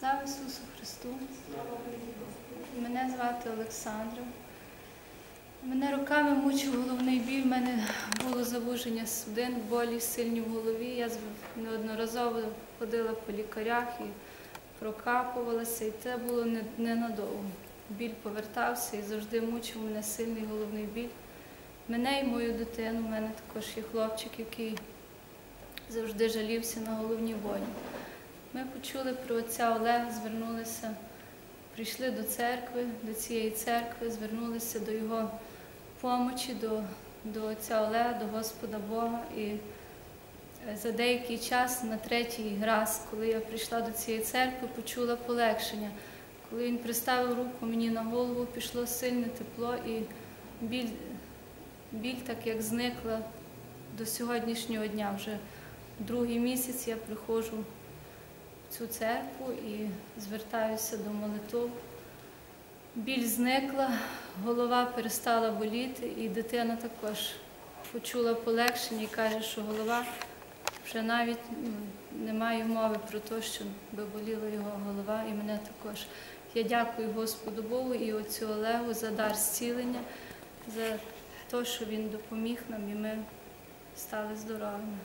Слава Ісусу Христу! Мене звати Олександра. Мене роками мучив головний біль, в мене було завуження судин, болі сильні в голові. Я неодноразово ходила по лікарях і прокапувалася, і це було ненадовго. Біль повертався і завжди мучив мене сильний головний біль. Мене і мою дитину, у мене також є хлопчик, який завжди жалівся на головні болі. Ми почули про отця Олега, звернулися, прийшли до церкви, до цієї церкви, звернулися до його помочі, до, до отця Олега, до Господа Бога. І е, за деякий час, на третій раз, коли я прийшла до цієї церкви, почула полегшення. Коли він приставив руку мені на голову, пішло сильне тепло і біль, біль так як зникла до сьогоднішнього дня. Вже другий місяць я приходжу цю церкву і звертаюся до молитв. Біль зникла, голова перестала боліти, і дитина також почула полегшення і каже, що голова вже навіть ну, немає мови про те, що би боліла його голова, і мене також. Я дякую Господу Богу і отцю Олегу за дар зцілення, за те, що він допоміг нам, і ми стали здоровими.